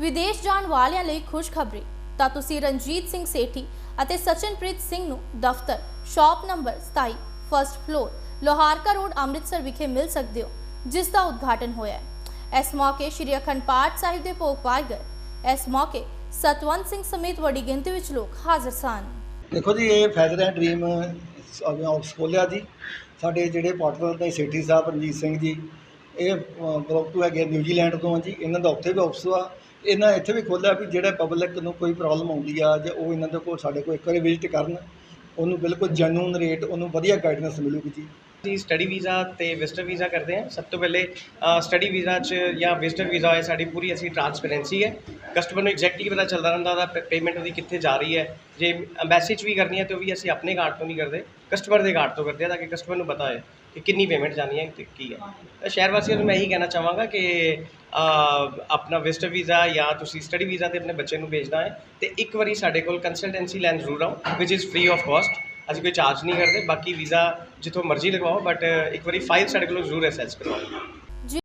ਵਿਦੇਸ਼ ਜਾਣ ਵਾਲਿਆਂ ਲਈ ਖੁਸ਼ਖਬਰੀ। ਤਾਂ ਤੁਸੀਂ ਰਣਜੀਤ ਸਿੰਘ ਸੇਠੀ ਅਤੇ ਸਚਨਪ੍ਰੀਤ ਸਿੰਘ ਨੂੰ ਦਫ਼ਤਰ, shop number 27 first floor, Loharka road, Amritsar ਵਿਖੇ ਮਿਲ ਸਕਦੇ ਹੋ, ਜਿਸ ਦਾ ਉਦਘਾਟਨ ਹੋਇਆ ਹੈ। ਇਸ ਮੌਕੇ ਸ਼੍ਰੀ ਅਖੰਡ ਪਾਠ ਸਾਹਿਬ ਦੇ ਭੋਗ ਪਾਏ ਗਏ ਇਸ ਮੌਕੇ ਸਤਵੰਤ ਸਿੰਘ ਸਮੇਤ ਵੱਡੀ ਗਿਣਤੀ ਵਿੱਚ ਲੋਕ ਹਾਜ਼ਰ ਸਨ। ਦੇਖੋ ਜੀ, ਇਹ ਫੈਜ਼ਰ ਐਂਡ ਡ੍ਰੀਮ ਆਫਿਸ ਖੋਲ੍ਹਿਆ ਜੀ। ਸਾਡੇ ਜਿਹੜੇ ਪਾਰਟਨਰ ਨੇ ਸੇਠੀ ਸਾਹਿਬ, ਰਣਜੀਤ ਸਿੰਘ ਜੀ ਇਹ ਗਰੁੱਪ ਤੋਂ ਹੈਗੇ ਨਿਊਜ਼ੀਲੈਂਡ ਤੋਂ ਆ ਜੀ, ਇਹਨਾਂ ਦਾ ਉੱਥੇ ਵੀ ਆਫਿਸ ਆ ਇਹਨਾਂ ਇੱਥੇ ਵੀ ਖੋਲ੍ਹਿਆ ਵੀ ਜਿਹੜਾ ਪਬਲਿਕ ਨੂੰ ਕੋਈ ਪ੍ਰੋਬਲਮ ਆਉਂਦੀ ਆ ਜਾਂ ਉਹ ਇਹਨਾਂ ਦੇ ਕੋਲ ਸਾਡੇ ਕੋਲ ਇੱਕ ਵਾਰੀ ਵਿਜ਼ਿਟ ਕਰਨ, ਉਹਨੂੰ ਬਿਲਕੁਲ ਜੈਨੂਨ ਰੇਟ ਉਹਨੂੰ ਵਧੀਆ ਗਾਈਡੈਂਸ ਮਿਲੂਗੀ ਜੀ। ਅਸੀਂ ਸਟੱਡੀ ਵੀਜ਼ਾ ਤੇ ਵਿਜ਼ਟਰ ਵੀਜ਼ਾ ਕਰਦੇ ਹਾਂ। ਸਭ ਤੋਂ ਪਹਿਲੇ ਸਟੱਡੀ ਵੀਜ਼ਾ 'ਚ ਜਾਂ ਵਿਜ਼ਟਰ ਵੀਜ਼ਾ ਹੈ ਸਾਡੀ ਪੂਰੀ ਅਸੀਂ ਟ੍ਰਾਂਸਪੇਰੈਂਸੀ ਹੈ। ਕਸਟਮਰ ਨੂੰ ਐਗਜ਼ੈਕਟਲੀ ਪਤਾ ਚੱਲਦਾ ਰਹਿੰਦਾ ਉਹਦਾ ਪੇਮੈਂਟ ਉਹਦੀ ਕਿੱਥੇ ਜਾ ਰਹੀ ਹੈ। ਜੇ ਐਮਬੈਸੀ 'ਚ ਵੀ ਕਰਨੀ ਹੈ ਤੇ ਉਹ ਵੀ ਅਸੀਂ ਆਪਣੇ ਕਾਰਡ ਤੋਂ ਨਹੀਂ ਕਰਦੇ ਕਸਟਮਰ ਦੇ ਕਾਰਡ ਤੋਂ ਕਰਦੇ ਹਾਂ ਤਾਂ ਕਿ ਕਸਟਮਰ ਨੂੰ ਪਤਾ ਹੋਏ ਕਿ ਕਿੰਨੀ ਪੇਮੈਂਟ ਜਾਣੀ ਹੈ ਤੇ ਕੀ ਹੈ। ਤਾਂ ਸ਼ਹਿਰ ਵਾਸੀਆਂ ਨੂੰ ਮੈਂ ਇਹੀ ਕਹਿਣਾ ਚਾਹਾਂਗਾ ਕਿ ਆਪਣਾ ਵਿਜ਼ਟਰ ਵੀਜ਼ਾ ਜਾਂ ਤੁਸੀਂ ਸਟੱਡੀ ਵੀਜ਼ਾ ਤੇ ਆਪਣੇ ਬੱਚੇ ਨੂੰ ਭੇਜਣਾ ਹੈ ਤੇ ਇੱਕ ਵਾਰੀ ਸਾਡੇ ਕੋਲ ਕੰਸਲਟੈਂਸੀ ਲੈਣ ਜ਼ਰੂਰ ਆਓ ਵਿਚ ਇਜ਼ ਫ੍ਰੀ ਆਫ ਕਾਸਟ ਅਸੀਂ ਕੋਈ ਚਾਰਜ ਨਹੀਂ ਕਰਦੇ, ਬਾਕੀ ਵੀਜ਼ਾ ਜਿੱਥੋਂ ਮਰਜ਼ੀ ਲਗਵਾਓ ਬਟ ਇੱਕ ਵਾਰੀ ਫਾਈਵ ਸਾਡੇ ਕੋਲੋਂ ਜ਼ਰੂਰ ਅਸੈਸ ਕਰਵਾਓ।